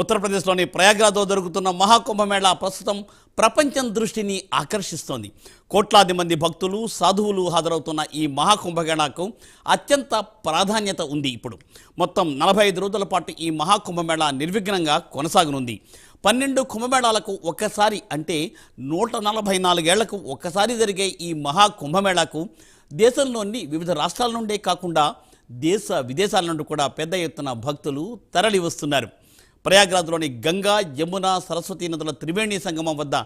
ఉత్తరప్రదేశ్లోని ప్రయాగ్రాజ్లో జరుగుతున్న మహాకుంభమేళ ప్రస్తుతం ప్రపంచం దృష్టిని ఆకర్షిస్తోంది. కోట్లాది మంది భక్తులు సాధువులు హాజరవుతున్న ఈ మహాకుంభమేళాకు అత్యంత ప్రాధాన్యత ఉంది ఇప్పుడు. మొత్తం నలభై ఐదు రోజుల పాటు ఈ మహాకుంభమేళ నిర్విఘ్నంగా కొనసాగనుంది. పన్నెండు కుంభమేళాలకు ఒక్కసారి అంటే నూట నలభై నాలుగేళ్ళకు ఒక్కసారి జరిగే ఈ మహాకుంభమేళాకు దేశంలోని వివిధ రాష్ట్రాల నుండే కాకుండా దేశ విదేశాల నుండి కూడా పెద్ద ఎత్తున భక్తులు తరలి వస్తున్నారు ప్రయాగ్రాజ్లోని గంగా యమున సరస్వతి నదుల త్రివేణి సంగమం వద్ద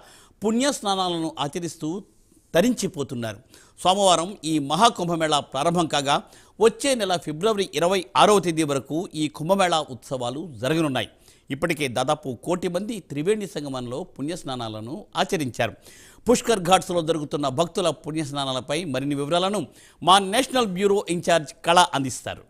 పుణ్య స్నానాలను ఆచరిస్తూ తరించిపోతున్నారు. సోమవారం ఈ మహాకుంభమేళా ప్రారంభం కాగా వచ్చే నెల ఫిబ్రవరి ఇరవై ఆరవ తేదీ వరకు ఈ కుంభమేళా ఉత్సవాలు జరగనున్నాయి. ఇప్పటికే దాదాపు కోటి మంది త్రివేణి సంగమంలో పుణ్యస్నానాలను ఆచరించారు. పుష్కర్ ఘాట్స్లో జరుగుతున్న భక్తుల పుణ్యస్నానాలపై మరిన్ని వివరాలను మా నేషనల్ బ్యూరో ఇన్ఛార్జ్ కళ అందిస్తారు.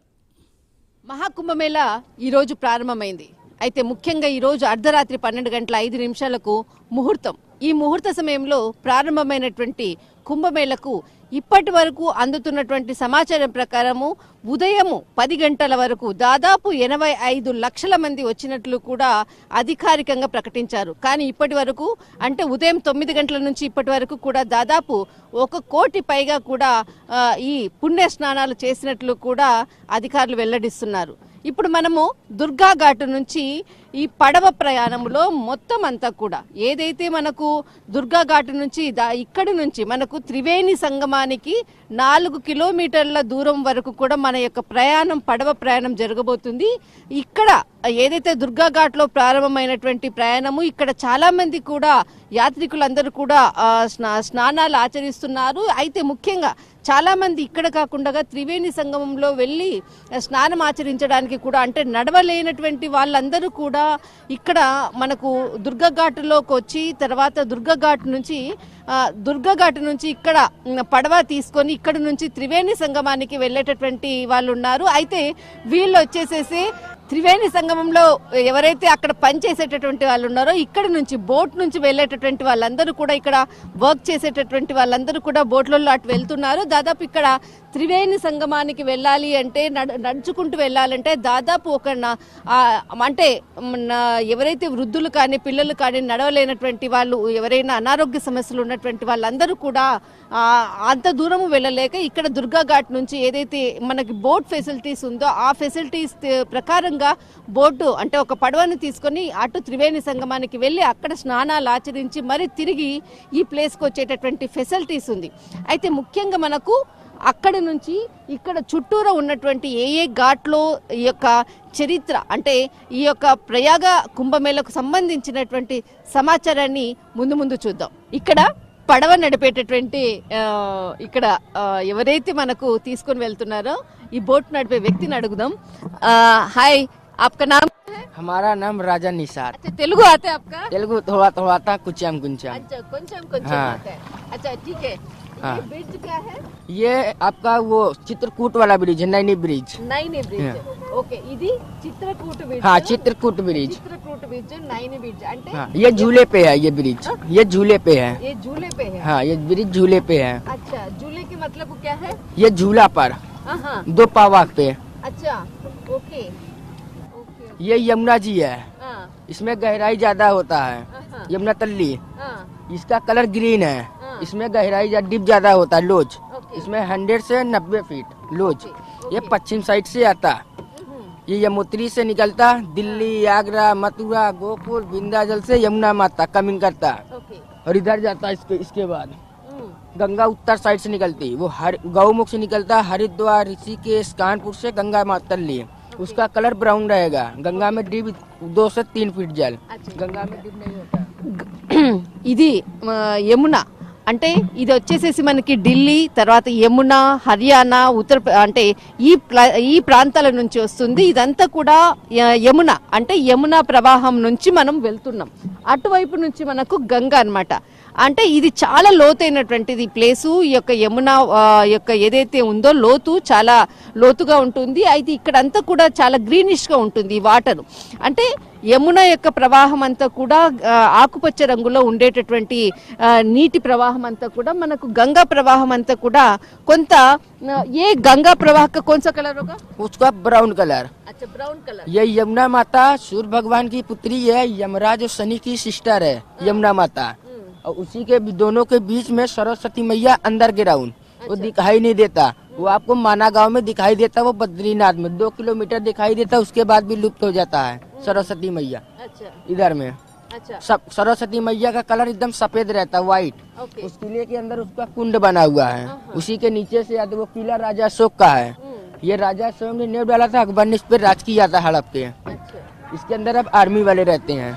మహాకుంభమేళ ఈరోజు ప్రారంభమైంది. అయితే ముఖ్యంగా ఈరోజు అర్ధరాత్రి పన్నెండు గంటల ఐదు నిమిషాలకు ముహూర్తం. ఈ ముహూర్త సమయంలో ప్రారంభమైనటువంటి కుంభమేళకు ఇప్పటి వరకు అందుతున్నటువంటి సమాచారం ప్రకారము ఉదయము పది గంటల వరకు దాదాపు ఎనభై ఐదు లక్షల మంది వచ్చినట్లు కూడా అధికారికంగా ప్రకటించారు. కానీ ఇప్పటి వరకు అంటే ఉదయం తొమ్మిది గంటల నుంచి ఇప్పటి వరకు కూడా దాదాపు ఒక కోటి పైగా కూడా ఈ పుణ్య స్నానాలు చేసినట్లు కూడా అధికారులు వెల్లడిస్తున్నారు. ఇప్పుడు మనము దుర్గా ఘాటు నుంచి ఈ పడవ ప్రయాణంలో మొత్తం అంతా కూడా ఏదైతే మనకు దుర్గా ఘాట్ నుంచి దా- ఇక్కడి నుంచి మనకు త్రివేణి సంగమానికి నాలుగు కిలోమీటర్ల దూరం వరకు కూడా మన యొక్క ప్రయాణం పడవ ప్రయాణం జరగబోతుంది. ఇక్కడ ఏదైతే దుర్గా ఘాట్లో ప్రారంభమైనటువంటి ప్రయాణము ఇక్కడ చాలా మంది కూడా యాత్రికులందరూ కూడా స్నా స్నానాలు ఆచరిస్తున్నారు. అయితే ముఖ్యంగా చాలా మంది ఇక్కడ కాకుండా త్రివేణి సంగమంలో వెళ్ళి స్నానం ఆచరించడానికి కూడా అంటే నడవలేనటువంటి వాళ్ళందరూ కూడా ఇక్కడ మనకు దుర్గఘాటులోకి వచ్చి తర్వాత దుర్గఘాట్ నుంచి దుర్గఘాట్ దుర్గా ఘాట్ నుంచి ఇక్కడ పడవ తీసుకొని ఇక్కడ నుంచి త్రివేణి సంగమానికి వెళ్ళేటటువంటి వాళ్ళు ఉన్నారు అయితే వీళ్ళు వచ్చేసేసి త్రివేణి సంగమంలో ఎవరైతే అక్కడ పనిచేసేటటువంటి వాళ్ళు ఉన్నారో ఇక్కడ నుంచి బోట్ నుంచి వెళ్ళేటటువంటి వాళ్ళందరూ కూడా ఇక్కడ వర్క్ చేసేటటువంటి వాళ్ళందరూ కూడా బోట్లలో అటు వెళ్తున్నారు. దాదాపు ఇక్కడ త్రివేణి సంగమానికి వెళ్ళాలి అంటే నడుచుకుంటూ వెళ్ళాలంటే దాదాపు ఒక అంటే ఎవరైతే వృద్ధులు కానీ పిల్లలు కానీ నడవలేనటువంటి వాళ్ళు ఎవరైనా అనారోగ్య సమస్యలు ఉన్నటువంటి వాళ్ళందరూ కూడా అంత దూరము వెళ్ళలేక ఇక్కడ దుర్గా ఘాట్ నుంచి ఏదైతే మనకి బోట్ ఫెసిలిటీస్ ఉందో ఆ ఫెసిలిటీస్ ప్రకారం ప్రకారంగా బోటు అంటే ఒక పడవను తీసుకొని అటు త్రివేణి సంగమానికి వెళ్ళి అక్కడ స్నానాలు ఆచరించి మరి తిరిగి ఈ ప్లేస్కి వచ్చేటటువంటి ఫెసిలిటీస్ ఉంది. అయితే ముఖ్యంగా మనకు అక్కడ నుంచి ఇక్కడ చుట్టూరా ఉన్నటువంటి ఏ ఏ ఘాట్లో ఈ యొక్క చరిత్ర అంటే ఈ యొక్క ప్రయాగ కుంభమేళకు సంబంధించినటువంటి సమాచారాన్ని ముందు ముందు చూద్దాం. ఇక్కడ పడవ నడిపేటటువంటి ఆ, ఇక్కడ ఆ, ఎవరైతే మనకు తీసుకొని వెళ్తున్నారో ఈ బోట్ నడిపే వ్యక్తిని అడుగుదాం ఆ, హాయ్ आपका नाम है हमारा नाम राजा निसार अच्छा तेलुगु आता है आपका तेलुगु थोड़ा थोड़ा आता कुचाम कुंचाम अच्छा కొంచెం కొంచెం हाँ। आता है अच्छा ठीक है हाँ। ये ब्रिज क्या है ये आपका वो चित्रकूट वाला ब्रिज है Naini bridge Naini bridge okay ఇది చిత్రకూట బ్రిడ్జ్ हाँ Chitrakoot bridge Chitrakoot bridge Naini bridge అంటే हाँ ये झूले पे है ये ब्रिज ये झूले पे है ये झूले पे है हाँ ये ब्रिज झूले पे है अच्छा झूले के मतलब क्या है ये झूला पर हाँ दो पावाक पे अच्छा ओके ओके ये यमुना जी है हाँ इसमें गहराई ज्यादा होता है हाँ यमुना तल्ली हाँ इसका कलर ग्रीन है हाँ। हाँ। इसमें गहराई या डिप ज़्यादा होता है लोज इसमें हंड्रेड से नब्बे फीट लोज ये पश्चिम साइड से आता। हम्म। ये यमुत्री से निकलता दिल्ली हाँ। आगरा मथुरा गोकुल जल से यमुना माता कमिंग करता। और इधर जाता इसके इसके बाद। हम्म। गंगा उत्तर साइड से निकलती। वो हर गौमुख से निकलता हरिद्वार ऋषिकेश कानपुर से गंगा माता लिए उसका कलर ब्राउन रहेगा। गंगा में डीप दो से तीन फीट जल। अच्छा। गंगा में डीप नहीं होता। यमुना। అంటే ఇది వచ్చేసేసి మనకి ఢిల్లీ తర్వాత యమున హర్యానా ఉత్తర అంటే ఈ ప్ల- ఈ ప్రాంతాల నుంచి వస్తుంది. ఇదంతా కూడా యమున అంటే యమున ప్రవాహం నుంచి మనం వెళ్తున్నాం. అటువైపు నుంచి మనకు గంగ అన్నమాట. అంటే ఇది చాలా లోతైనటువంటిది ఈ ప్లేసు ఈ యొక్క యమున ఆ, యొక్క ఏదైతే ఉందో లోతు చాలా లోతుగా ఉంటుంది అయితే ఇక్కడంతా కూడా చాలా గ్రీనిష్ గా ఉంటుంది ఈ వాటర్ అంటే యమున యొక్క ప్రవాహం అంతా కూడా ఆ, ఆకుపచ్చ రంగులో ఉండేటటువంటి ఆ, నీటి ప్రవాహం అంతా కూడా మనకు గంగా ప్రవాహం అంతా కూడా కొంత ఆ, ఏ గంగా ప్రవాహ का कौन सा कलर होगा उसका ब्राउन कलर अच्छा ब्राउन कलर ये यमुना माता सूर्य भगवान की पुत्री है यमराज और शनि की सिस्टर है यमुना माता और उसी के दोनों के बीच में सरस्वती मैया अंदर ग्राउंड अच्छा। वो दिखाई नहीं देता। वो आपको माना गाँव में दिखाई देता वो बद्रीनाथ में। दो किलोमीटर दिखाई देता उसके बाद भी लुप्त हो जाता है सरस्वती मैया। अच्छा। इधर में। अच्छा। सरस्वती मैया का कलर एकदम सफ़ेद रहता है व्हाइट उस किले के अंदर उसका कुंड बना हुआ है। उसी के नीचे से वो किला राजा अशोक का है। ये राजा स्वयं ने नेव डाला था अकबर ने इस पर राज किया था हड़प के। इसके अंदर अब आर्मी वाले रहते हैं।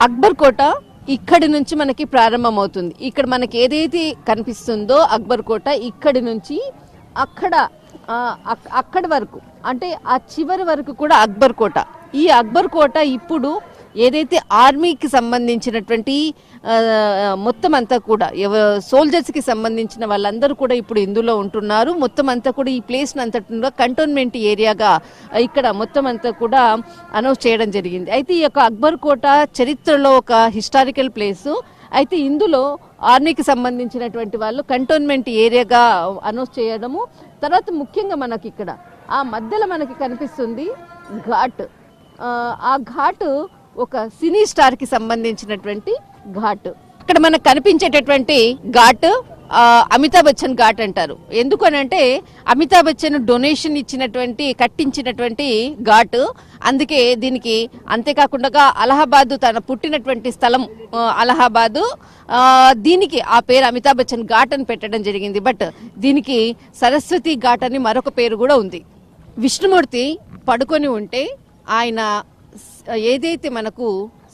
अकबर कोटा ఇక్కడి నుంచి మనకి ప్రారంభమవుతుంది. ఇక్కడ మనకి ఏదైతే కనిపిస్తుందో అక్బర్ కోట ఇక్కడి నుంచి అక్కడ అక్కడి వరకు అంటే ఆ చివరి వరకు కూడా అక్బర్ కోట. ఈ అక్బర్ కోట ఇప్పుడు ఏదైతే ఆర్మీకి సంబంధించినటువంటి మొత్తం అంతా కూడా సోల్జర్స్కి సంబంధించిన వాళ్ళందరూ కూడా ఇప్పుడు ఇందులో ఉంటున్నారు. మొత్తం అంతా కూడా ఈ ప్లేస్ని అంతటిలో కంటోన్మెంట్ ఏరియాగా ఇక్కడ మొత్తం అంతా కూడా అనౌన్స్ చేయడం జరిగింది. అయితే ఈ యొక్క అక్బర్ కోట చరిత్రలో ఒక హిస్టారికల్ ప్లేసు అయితే ఇందులో ఆర్మీకి సంబంధించినటువంటి వాళ్ళు కంటోన్మెంట్ ఏరియాగా అనౌన్స్ చేయడము. తర్వాత ముఖ్యంగా మనకి ఇక్కడ ఆ మధ్యలో మనకి కనిపిస్తుంది ఘాట్. ఆ, ఆ ఘాట్ ఒక సినీ స్టార్కి సంబంధించినటువంటి ఘాట్. ఇక్కడ మనకు కనిపించేటటువంటి ఘాట్ అమితాబ్ బచ్చన్ ఘాట్ అంటారు. ఎందుకనంటే అమితాబ్ బచ్చన్ డొనేషన్ ఇచ్చినటువంటి కట్టించినటువంటి ఘాట్. అందుకే దీనికి అంతేకాకుండా అలహాబాద్ తన పుట్టినటువంటి స్థలం అలహాబాద్. అలహాబాదు దీనికి ఆ పేరు అమితాబ్ బచ్చన్ ఘాట్ అని పెట్టడం జరిగింది. బట్ దీనికి సరస్వతి ఘాట్ అని మరొక పేరు కూడా ఉంది. విష్ణుమూర్తి పడుకొని ఉంటే ఆయన ఏదైతే మనకు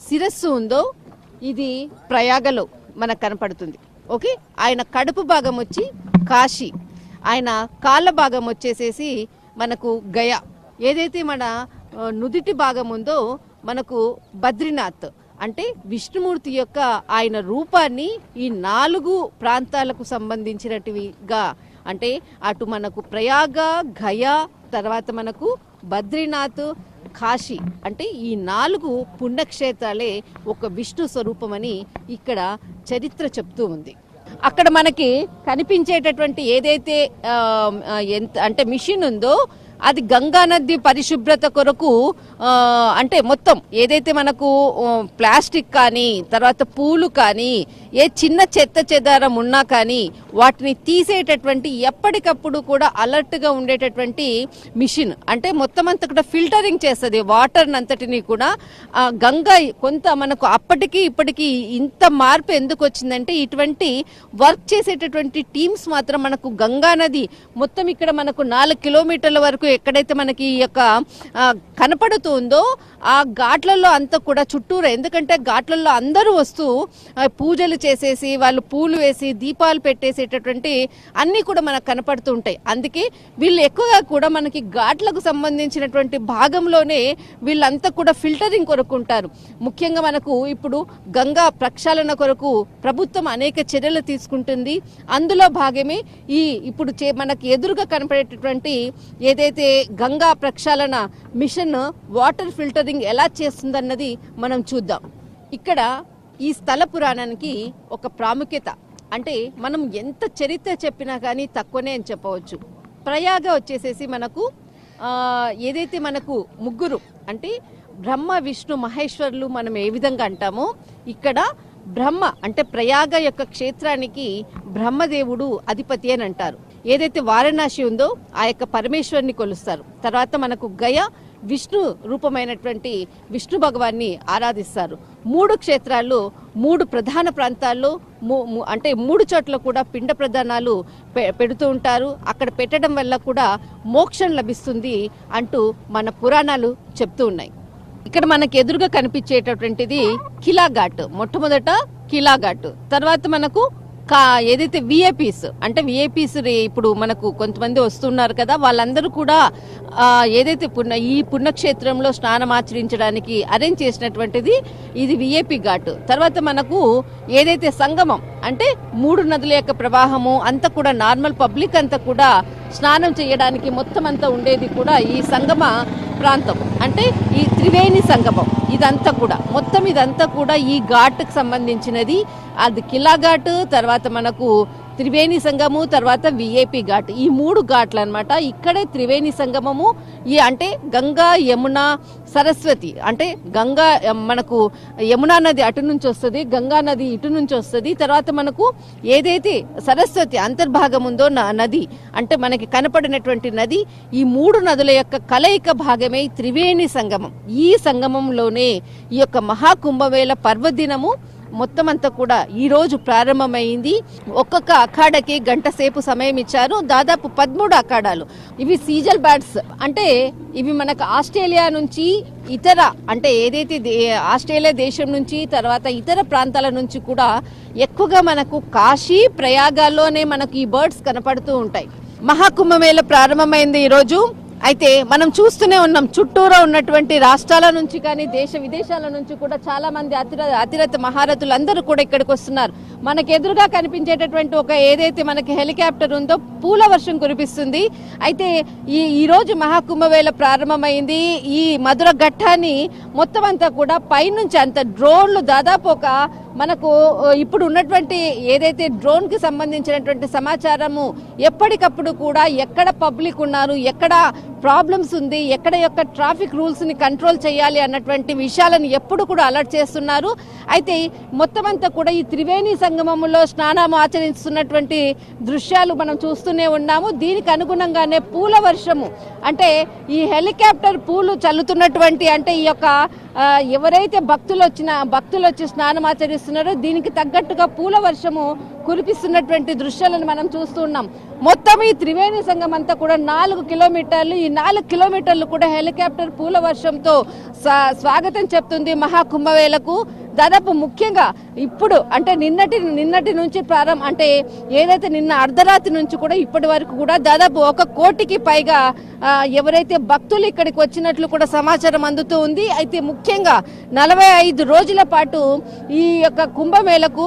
శిరస్సు ఉందో ఇది ప్రయాగలో మనకు కనపడుతుంది. ఓకే? ఆయన కడుపు భాగం వచ్చి కాశీ. ఆయన కాళ్ళ భాగం వచ్చేసేసి మనకు గయా. ఏదైతే మన నుదిటి భాగం ఉందో మనకు బద్రీనాథ్. అంటే విష్ణుమూర్తి యొక్క ఆయన రూపాన్ని ఈ నాలుగు ప్రాంతాలకు సంబంధించినటివిగా. అంటే అటు మనకు ప్రయాగ గయా తర్వాత మనకు బద్రీనాథ్ కాశీ అంటే ఈ నాలుగు పుణ్యక్షేత్రాలే ఒక విష్ణు స్వరూపమని ఇక్కడ చరిత్ర చెప్తూ ఉంది. అక్కడ మనకి కనిపించేటటువంటి ఏదైతే ఎంత అంటే మిషన్ ఉందో అది గంగా నది పరిశుభ్రత కొరకు అంటే మొత్తం ఏదైతే మనకు ప్లాస్టిక్ కానీ తర్వాత పూలు కానీ ఏ చిన్న చెత్త చెదారం ఉన్నా కానీ వాటిని తీసేటటువంటి ఎప్పటికప్పుడు కూడా అలర్ట్గా ఉండేటటువంటి మిషన్. అంటే మొత్తం అంతా కూడా ఫిల్టరింగ్ చేస్తుంది వాటర్ అంతటిని కూడా. గంగా కొంత మనకు అప్పటికి ఇప్పటికీ ఇంత మార్పు ఎందుకు వచ్చిందంటే ఇటువంటి వర్క్ చేసేటటువంటి టీమ్స్ మాత్రం మనకు గంగా నది మొత్తం ఇక్కడ మనకు నాలుగు కిలోమీటర్ల వరకు ఎక్కడైతే మనకి ఈ యొక్క ఆ, కనపడుతుందో ఆ ఘాట్లలో అంతా కూడా చుట్టూరు. ఎందుకంటే ఘాట్లలో అందరూ వస్తూ పూజలు చేసేసి వాళ్ళు పూలు వేసి దీపాలు పెట్టేసేటటువంటి అన్నీ కూడా మనకు కనపడుతూ ఉంటాయి. అందుకే వీళ్ళు ఎక్కువగా కూడా మనకి ఘాట్లకు సంబంధించినటువంటి భాగంలోనే వీళ్ళంతా కూడా ఫిల్టరింగ్ కొరకు ఉంటారు. ముఖ్యంగా మనకు ఇప్పుడు గంగా ప్రక్షాళన కొరకు ప్రభుత్వం అనేక చర్యలు తీసుకుంటుంది. అందులో భాగమే ఈ ఇప్పుడు చే మనకి ఎదురుగా కనపడేటటువంటి ఏదైతే గంగా ప్రక్షాళన మిషన్ వాటర్ ఫిల్టరింగ్ ఎలా చేస్తుందన్నది మనం చూద్దాం. ఇక్కడ ఈ స్థల పురాణానికి ఒక ప్రాముఖ్యత. అంటే మనం ఎంత చరిత్ర చెప్పినా కానీ తక్కువనే అని చెప్పవచ్చు. ప్రయాగ వచ్చేసేసి మనకు ఏదైతే మనకు ముగ్గురు అంటే బ్రహ్మ విష్ణు మహేశ్వరులు మనం ఏ విధంగా అంటామో ఇక్కడ బ్రహ్మ అంటే ప్రయాగ యొక్క క్షేత్రానికి బ్రహ్మదేవుడు అధిపతి అని అంటారు. ఏదైతే వారణాసి ఉందో ఆ యొక్క పరమేశ్వరుని కొలుస్తారు. తర్వాత మనకు గయ విష్ణు రూపమైనటువంటి విష్ణు భగవాన్ని ఆరాధిస్తారు. మూడు క్షేత్రాల్లో మూడు ప్రధాన ప్రాంతాల్లో అంటే మూడు చోట్ల కూడా పిండ ప్రధానాలు పె- పెడుతూ ఉంటారు. అక్కడ పెట్టడం వల్ల కూడా మోక్షం లభిస్తుంది అంటూ మన పురాణాలు చెప్తూ ఉన్నాయి. ఇక్కడ మనకు ఎదురుగా కనిపించేటటువంటిది కిలాఘాట్ మొట్టమొదట కిలాఘాట్ తర్వాత మనకు కా ఏదైతే విఐపీస్ అంటే విఐపీస్ ఇప్పుడు మనకు కొంతమంది వస్తున్నారు కదా వాళ్ళందరూ కూడా ఏదైతే పుణ్య ఈ పుణ్యక్షేత్రంలో స్నానం ఆచరించడానికి అరేంజ్ చేసినటువంటిది ఇది విఐపీ ఘాట్. తర్వాత మనకు ఏదైతే సంగమం అంటే మూడు నదుల యొక్క ప్రవాహము అంతా కూడా నార్మల్ పబ్లిక్ అంతా కూడా స్నానం చేయడానికి మొత్తం అంతా ఉండేది కూడా ఈ సంగమ ప్రాంతం. అంటే ఈ త్రివేణి సంగమం ఇదంతా కూడా. మొత్తం ఇదంతా కూడా ఈ ఘాట్కి సంబంధించినది. అది కిలా ఘాట్ తర్వాత మనకు త్రివేణి సంగము తర్వాత విఐపి ఘాట్. ఈ మూడు ఘాట్లు అనమాట ఇక్కడే త్రివేణి సంగమము ఈ అంటే గంగా యమున సరస్వతి. అంటే గంగా మనకు యమునా నది అటు నుంచి వస్తుంది గంగా నది ఇటు నుంచి వస్తుంది. తర్వాత మనకు ఏదైతే సరస్వతి అంతర్భాగం ఉందో నది అంటే మనకి కనపడినటువంటి నది ఈ మూడు నదుల యొక్క కలయిక భాగమే త్రివేణి సంగమం. ఈ సంగమంలోనే ఈ యొక్క మహాకుంభమేళ పర్వదినము మొత్తం అంతా కూడా ఈ రోజు ప్రారంభమైంది. ఒక్కొక్క అఖాడకి గంట సేపు సమయం ఇచ్చారు. దాదాపు పదమూడు అఖాడాలు. ఇవి సీజల్ బ్యాట్స్. అంటే ఇవి మనకు ఆస్ట్రేలియా నుంచి ఇతర అంటే ఏదైతే దే- ఆస్ట్రేలియా దేశం నుంచి తర్వాత ఇతర ప్రాంతాల నుంచి కూడా ఎక్కువగా మనకు కాశీ ప్రయాగాల్లోనే మనకు ఈ బర్డ్స్ కనపడుతూ ఉంటాయి. మహాకుంభమేళ ప్రారంభమైంది ఈరోజు అయితే మనం చూస్తూనే ఉన్నాం చుట్టూరా ఉన్నటువంటి రాష్ట్రాల నుంచి కానీ దేశ విదేశాల నుంచి కూడా చాలా మంది అతిర అతిరథ మహారథులు అందరూ కూడా ఇక్కడికి వస్తున్నారు. మనకు ఎదురుగా కనిపించేటటువంటి ఒక ఏదైతే మనకి హెలికాప్టర్ ఉందో పూల వర్షం కురిపిస్తుంది. అయితే ఈ ఈ రోజు మహాకుంభవేళ ప్రారంభమైంది. ఈ మధుర ఘట్టాన్ని మొత్తం అంతా కూడా పైనుంచి అంత డ్రోన్లు దాదాపు ఒక మనకు ఇప్పుడు ఉన్నటువంటి ఏదైతే డ్రోన్కి సంబంధించినటువంటి సమాచారము ఎప్పటికప్పుడు కూడా ఎక్కడ పబ్లిక్ ఉన్నారు ఎక్కడ ప్రాబ్లమ్స్ ఉంది ఎక్కడ యొక్క ట్రాఫిక్ రూల్స్ని కంట్రోల్ చేయాలి అన్నటువంటి విషయాలను ఎప్పుడు కూడా అలర్ట్ చేస్తున్నారు. అయితే మొత్తం అంతా కూడా ఈ త్రివేణి సంగమంలో స్నానం ఆచరిస్తున్నటువంటి దృశ్యాలు మనం చూస్తూనే ఉన్నాము. దీనికి అనుగుణంగానే పూల వర్షము అంటే ఈ హెలికాప్టర్ పూలు చల్లుతున్నటువంటి అంటే ఈ యొక్క ఎవరైతే భక్తులు వచ్చిన భక్తులు వచ్చి స్నానం ఆచరిస్తున్నారు దీనికి తగ్గట్టుగా పూల వర్షము కురిపిస్తున్నటువంటి దృశ్యాలను మనం చూస్తున్నాం మొత్తం ఈ త్రివేణి సంఘం అంతా కూడా నాలుగు కిలోమీటర్లు ఈ నాలుగు కిలోమీటర్లు కూడా హెలికాప్టర్ పూల వర్షంతో స్వా- స్వాగతం చెప్తుంది మహాకుంభవేలకు దాదాపు ముఖ్యంగా ఇప్పుడు అంటే నిన్నటి నిన్నటి నుంచి ప్రారంభం అంటే ఏదైతే నిన్న అర్ధరాత్రి నుంచి కూడా ఇప్పటి వరకు కూడా దాదాపు ఒక కోటికి పైగా ఎవరైతే భక్తులు ఇక్కడికి వచ్చినట్లు కూడా సమాచారం అందుతూ ఉంది. అయితే ముఖ్యంగా నలభై ఐదు రోజుల పాటు ఈ యొక్క కుంభమేళకు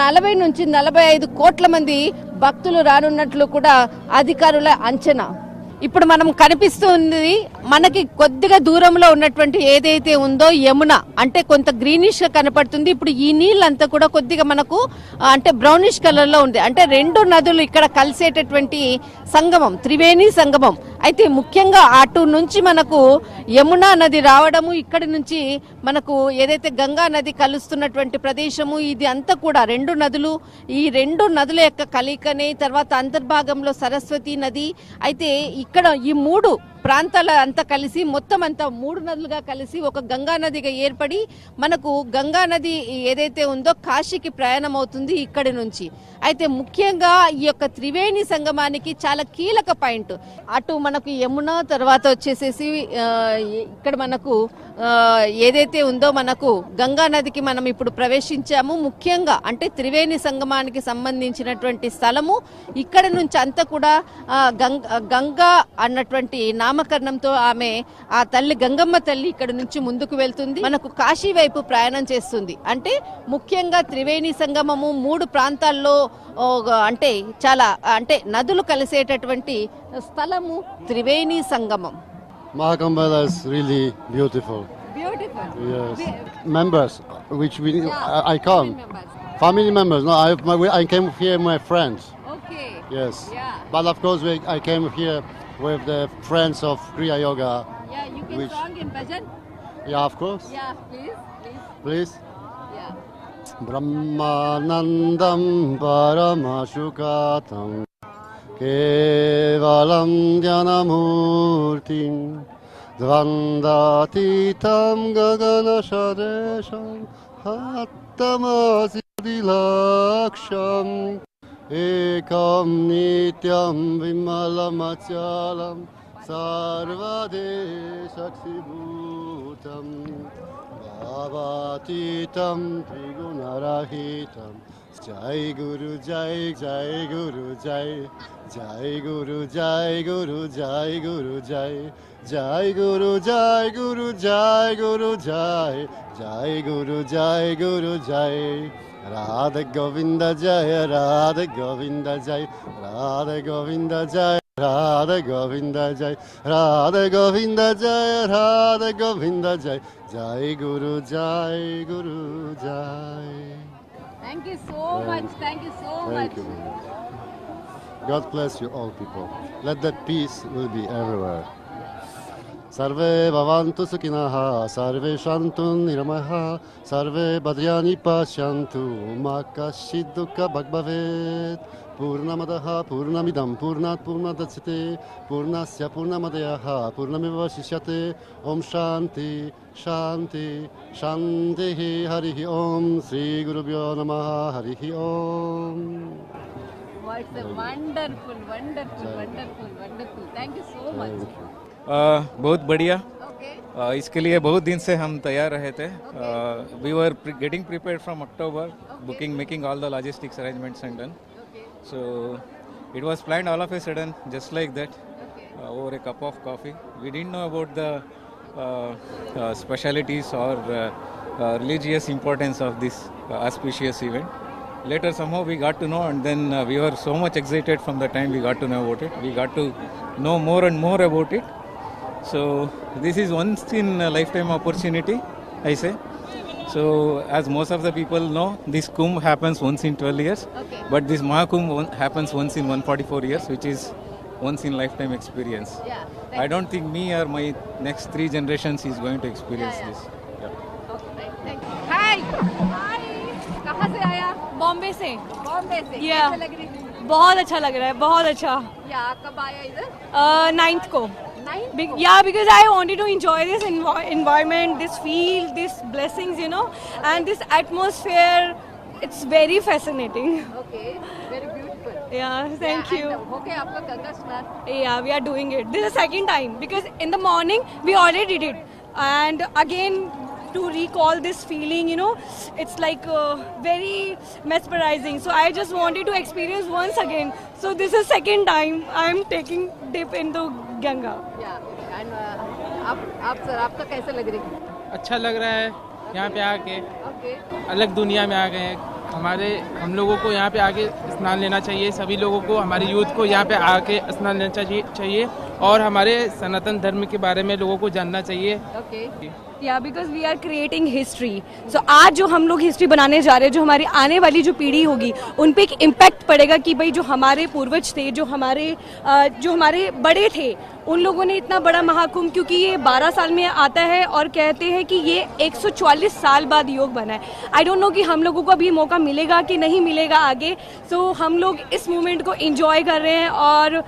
నలభై నుంచి నలభై ఐదు కోట్ల మంది భక్తులు రానున్నట్లు కూడా అధికారుల అంచనా. ఇప్పుడు మనం కనిపిస్తుంది మనకి కొద్దిగా దూరంలో ఉన్నటువంటి ఏదైతే ఉందో యమున అంటే కొంత గ్రీనిష్గా కనపడుతుంది. ఇప్పుడు ఈ నీళ్ళంతా కూడా కొద్దిగా మనకు అంటే బ్రౌనిష్ కలర్లో ఉంది. అంటే రెండు నదులు ఇక్కడ కలిసేటటువంటి సంగమం త్రివేణి సంగమం. అయితే ముఖ్యంగా అటు నుంచి మనకు యమునా నది రావడము ఇక్కడి నుంచి మనకు ఏదైతే గంగా నది కలుస్తున్నటువంటి ప్రదేశము ఇది అంతా కూడా రెండు నదులు. ఈ రెండు నదుల యొక్క కలికనే తర్వాత అంతర్భాగంలో సరస్వతి నది. అయితే ఇక్కడ ఈ మూడు ప్రాంతాల అంతా కలిసి మొత్తం అంతా మూడు నదులుగా కలిసి ఒక గంగా నదిగా ఏర్పడి మనకు గంగా నది ఏదైతే ఉందో కాశీకి ప్రయాణం అవుతుంది ఇక్కడి నుంచి. అయితే ముఖ్యంగా ఈ యొక్క త్రివేణి సంగమానికి చాలా కీలక పాయింట్. అటు మనకు యమున తర్వాత వచ్చేసేసి ఇక్కడ మనకు ఏదైతే ఉందో మనకు గంగా నదికి మనం ఇప్పుడు ప్రవేశించాము. ముఖ్యంగా అంటే త్రివేణి సంగమానికి సంబంధించినటువంటి స్థలము ఇక్కడ నుంచి అంతా కూడా గంగ గంగా అన్నటువంటి నా నామకరణంతో ఆమె ఆ తల్లి గంగమ్మ తల్లి ఇక్కడ నుంచి ముందుకు వెళ్తుంది. మనకు కాశీ వైపు ప్రయాణం చేస్తుంది. అంటే ముఖ్యంగా త్రివేణి సంగమము మూడు ప్రాంతాల్లో అంటే చాలా అంటే నదులు కలిసేటటువంటి స్థలము త్రివేణి సంగమం. Mahakumbh is really beautiful members which I come family members I came here my friends okay yes but of course I came here with the friends of Kriya Yoga. Yeah, you can sing in bhajan. Yeah, of course. Yeah, please, please. Please. Yeah. Brahmanandam Paramashukatam Kevalam Dhyanamurtim Dvandatitam Gaganashadesham Hattamasi Dilaksham एकं नित्यं विमलमचलं सर्वदेशक्षिभूतम् भावातीतं त्रिगुणरहितं Jai Guru Jai Jai Guru Jai Jai Guru Jai Guru Jai Guru Jai Jai Guru Jai Guru Jai Guru Jai Jai Guru Jai Guru Jai Radhe Govinda Jaya, Radhe Govinda Jaya, Radhe Govinda Jaya. Radhe Govinda Jai, Radhe Govinda Jai, Radhe Govinda Jai, Jai Guru Jai, Guru Jai. Thank you so much, thank you so thank much. You. God bless you all people. Let that peace will be everywhere. सर्वे भवन्तु सुखिनः सर्वे सन्तु निरमः सर्वे भद्राणि पश्यन्तु। मा कश्चित् दुःखभग्भवेत् पूर्णमदः पूर्णमिदं पूर्णात् पूर्णदच्छते पूर्णस्य पूर्णमदयः पूर्णमेव शिष्यते ॐ शान्ति शान्ति शान्तिः। हरिः ॐ श्रीगुरुभ्यो नमः। हरिः ॐ What's a wonderful, wonderful, wonderful, wonderful. Thank you so much. बहुत बढ़िया। Uh, इसके लिए बहुत दिन से हम तैयार रहे थे। We were getting prepare from October booking making all the logistics arrangements and done so it was planned all of a sudden just like that over a cup of coffee we didn't know about the specialities और religious importance of this auspicious event later some we we to to know and then we are so much excited from the time we got to know about it we got to know more and more about it so this is once in a lifetime opportunity i say so as most of the people know this kumbh happens once in 12 years Okay. but this mahakumbh one- happens once in 144 years which is once in lifetime experience Yeah, i don't think me or my next three generations is going to experience Yeah, yeah. this yeah. हाय हाय कहाँ से आया बॉम्बे से बॉम्बे से Yeah. कैसे लग रही है बहुत अच्छा लग रहा है बहुत अच्छा या कब आया इधर नाइन्थ को nine Be- yeah because i wanted to enjoy this envi- environment this feel this blessings you know and this atmosphere it's very fascinating okay very beautiful yeah thank you okay आपका गंगा स्नान yeah we are doing it this is the second time because in the morning we already did it and again to recall this feeling you know it's like uh, very mesmerizing so i just wanted to experience once again so this is second time i'm taking dip into ganga. Ganga and आप आप sir आपका कैसे लग रही है? अच्छा लग रहा है यहाँ पे आके। ओके अलग दुनिया में आ गए हैं। हमारे हम लोगों को यहाँ पे आके स्नान लेना चाहिए। सभी लोगों को हमारे यूथ को यहाँ पे आके स्नान लेना चाहिए चाहिए। और हमारे सनातन धर्म के बारे में लोगों को जानना चाहिए। ओके या because we are creating history so आज जो हम लोग हिस्ट्री बनाने जा रहे हैं जो हमारी आने वाली जो पीढ़ी होगी उन पर एक इम्पैक्ट पड़ेगा कि भाई जो हमारे पूर्वज थे जो हमारे जो हमारे बड़े थे उन लोगों ने इतना बड़ा महाकुंभ क्योंकि ये 12 साल में आता है और कहते हैं कि ये 144 साल बाद योग बना है। आई डोंट नो कि हम लोगों को अभी मौका मिलेगा कि नहीं मिलेगा आगे। सो so, हम लोग इस मोमेंट को इंजॉय कर रहे हैं और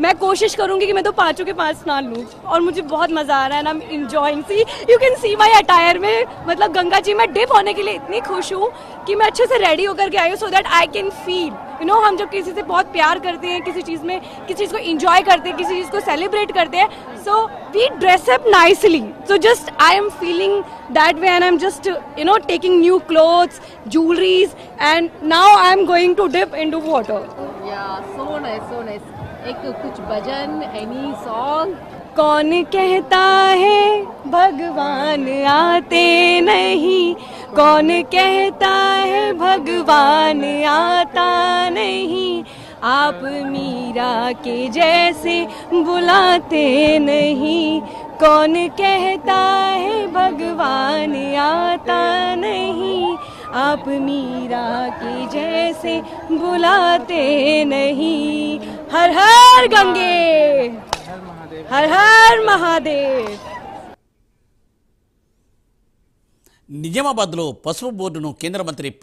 मैं कोशिश करूँगी कि मैं तो पाँचों के पाँच स्नान लूँ। और मुझे बहुत मज़ा आ रहा है ना enjoying see you can see my attire में मतलब गंगा जी, मैं डिप होने के लिए इतनी खुश हूँ कि मैं अच्छे से रेडी होकर के आई हूँ so that I can feel you know हम जब किसी से बहुत प्यार करते हैं, किसी चीज़ में, किसी चीज़ को इंजॉय करते हैं, किसी चीज़ को सेलिब्रेट करते हैं so we dress up nicely so just I am feeling that way and I am just you know taking new clothes jewelries, and now i am going to dip into water. या so nice so nice एक कुछ भजन any song कौन कहता है, भगवान आते नहीं? कौन कहता है, भगवान आता नहीं? आप मीरा के जैसे बुलाते नहीं। कौन कहता है, भगवान आता नहीं? आप मीरा के जैसे बुलाते नहीं हर हर गंगे हर हर महादेव నిజామాబాద్లో పసుపు బోర్డును కేంద్ర మంత్రి